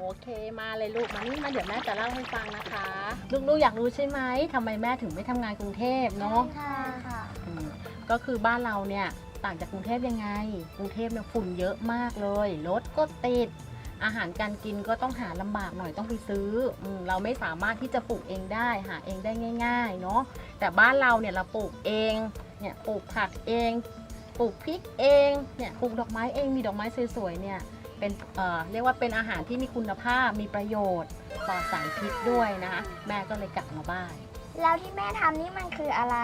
โอเคมาเลยลูกมานี่มาเดี๋ยวแม่จะเล่าให้ฟังนะคะ ลูกๆอยากรู้ใช่ไหมทำไมแม่ถึงไม่ทำงานกรุงเทพเนาะค่ะค่ะอืมก็คือบ้านเราเนี่ยต่างจากกรุงเทพยังไง กรุงเทพเนี่ยฝุ่นเยอะมากเลยรถก็ติด อาหารการกินก็ต้องหาลำบากหน่อยต้องไปซื้ออมเราไม่สามารถที่จะปลูกเองได้หาเองได้ง่าย ๆ เนาะแต่บ้านเราเนี่ยเราปลูกเองเนี่ยปลูกผักเอง ปลูกพริกเองเนี่ยปลูกดอกไม้เองมีดอกไม้สวยๆเนี่ย เป็นเอ่อเรียกว่าเป็นอาหารที่มีคุณภาพมีประโยชน์ปลอดสารพิษด้วยนะคะแม่ก็เลยกลับมาบ้าน แล้วที่แม่ทำนี่มันคืออะไร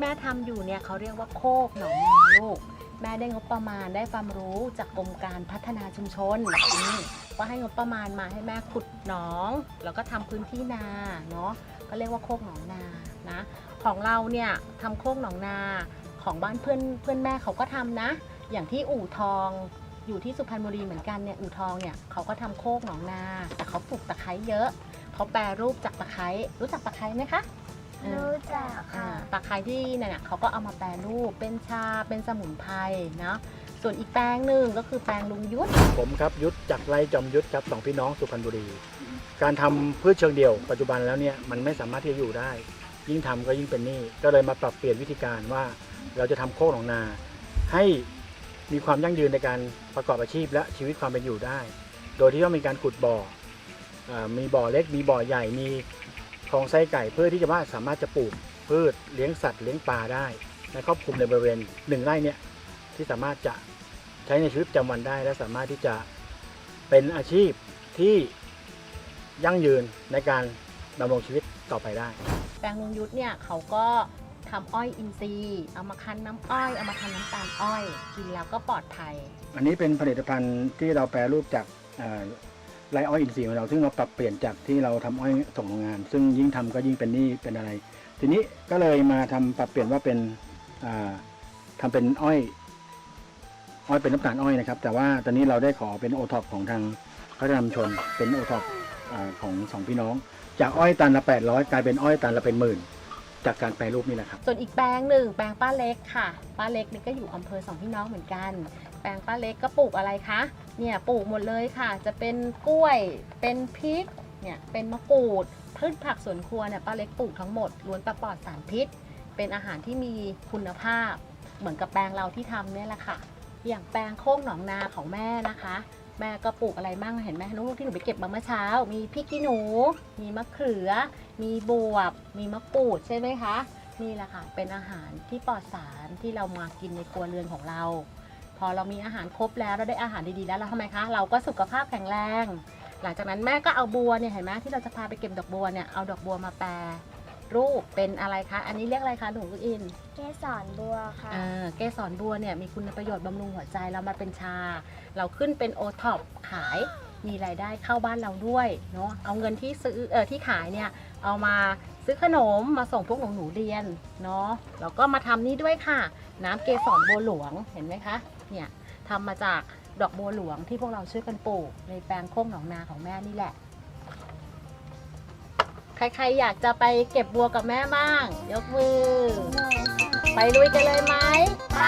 แม่ทำอยู่เนี่ยเขาเรียกว่าโคกหนองนาลูก แม่ได้งบประมาณได้ความรู้จากกรมการพัฒนาชุมชนนี่ก็ให้งบประมาณมาให้แม่ขุดหนอง แล้วก็ทำพื้นที่นาเนาะก็เรียกว่าโคกหนองนานะของเราเนี่ยทำโคกหนองนาของบ้านเพื่อนเพื่อนแม่เขาก็ทำนะ อย่างที่อู่ทอง อยู่ที่สุพรรณบุรีเหมือนกันเนี่ยอู่ทองเนี่ยเขาก็ทำโคกหนองนา แต่เขาปลูกตะไคร้เยอะ เขาแปรรูปจากตะไคร้รู้จักตะไคร้ไหมคะเออรู้จักอ่าค่ะตะไคร้ที่เนี่ยนะเขาก็เอามาแปรรูปเป็นชาเป็นสมุนไพรเนาะส่วนอีกแปลงหนึ่งก็คือแปลงลุงยุทธผมครับยุทธจากไรจอมยุทธครับสองพี่น้องสุพรรณบุรี การทำพืชเชิงเดี่ยวปัจจุบันแล้วเนี่ยมันไม่สามารถที่จะอยู่ได้ ยิ่งทำก็ยิ่งเป็นหนี้ก็เลยมาปรับเปลี่ยนวิธีการว่า เราจะทำโคกหนองนา ให้ มีความยั่งยืนในการประกอบอาชีพและชีวิตความเป็นอยู่ได้ โดยที่ต้องมีการขุดบ่ออมีบ่อเล็ก มีบ่อใหญ่ มีคลองไส้ไก่เพื่อที่จะว่าสามารถจะปลูกพืชเลี้ยงสัตว์เลี้ยงปลาได้ในครอบคลุมในบริเวณหนึ่งไร่เนี่ยที่สามารถจะใช้ในชีวิตประจำวันได้ และสามารถที่จะเป็นอาชีพที่ยั่งยืนในการดำรงชีวิตต่อไปได้ แปลงลุงยุทธเนี่ยเขาก็ ทำอ้อยอินทรีย์ เอามาคั้นน้ำอ้อย เอามาทำน้ำตาลอ้อย กินแล้วก็ปลอดภัย อันนี้เป็นผลิตภัณฑ์ที่เราแปรรูปจากเอ่อไรอ้อยอินทรีย์ของเราซึ่งเราปรับเปลี่ยนจากที่เราทำอ้อยส่งโรงงาน ซึ่งยิ่งทำก็ยิ่งเป็นหนี้เป็นอะไร ทีนี้ก็เลยมาทำปรับเปลี่ยนว่าเป็นอ่าทำเป็นอ้อย อ้อยเป็นน้ำตาลอ้อยนะครับ แต่ว่าตอนนี้เราได้ขอเป็นโอท็อปของทางพัฒนามชนเป็นโอท็อปของสองพี่น้อง จากอ้อยตันละ800กลายเป็นอ้อยตันละเป็นหมื่น จากการแปรรูปนี่แหละครับ ส่วนอีกแปลงหนึ่งแปลงป้าเล็กค่ะ ป้าเล็กนี่ก็อยู่อำเภอสองพี่น้องเหมือนกัน แปลงป้าเล็กก็ปลูกอะไรคะ เนี่ยปลูกหมดเลยค่ะ จะเป็นกล้วย เป็นพริก เนี่ยเป็นมะกรูด พืชผักสวนครัวเนี่ยป้าเล็กปลูกทั้งหมดล้วนปลอดสารพิษ เป็นอาหารที่มีคุณภาพ เหมือนกับแปลงเราที่ทำเนี่ยแหละค่ะ อย่างแปลงโค้งหนองนาของแม่นะคะ แม่ก็ปลูกอะไรบ้างเห็นไหมลูกที่หนูไปเก็บมาเมื่อเช้า มีพริกขี้หนู มีมะเขือ มีบวบ มีมะกรูดใช่ไหมคะ นี่แหละค่ะ เป็นอาหารที่ปลอดสารที่เรามากินในครัวเรือนของเรา พอเรามีอาหารครบแล้วเราได้อาหารดีๆแล้วเราทำไมคะ เราก็สุขภาพแข็งแรง หลังจากนั้นแม่ก็เอาบัวเนี่ยเห็นไหมที่เราจะพาไปเก็บดอกบัวเนี่ยเอาดอกบัวมาแปร รูปเป็นอะไรคะ อันนี้เรียกอะไรคะหนูลูกอิน เกสรบัวค่ะ อ่าเกสรบัวเนี่ยมีคุณประโยชน์บำรุงหัวใจเรามาเป็นชา เราขึ้นเป็นโอท็อปขายมีรายได้เข้าบ้านเราด้วยเนาะเอาเงินที่ซื้อเออที่ขายเนี่ยเอามาซื้อขนมมาส่งพวกหนูหนูๆเรียนเนาะแล้วก็มาทำนี่ด้วยค่ะ น้ำเกสรบัวหลวงเห็นไหมคะเนี่ยทำมาจากดอกบัวหลวงที่พวกเราช่วยกันปลูกในแปลงโค้งหนองนาของแม่นี่แหละ ใครๆอยากจะไปเก็บบัวกับแม่บ้าง ยกมือ ไปลุยกันเลยไหมไป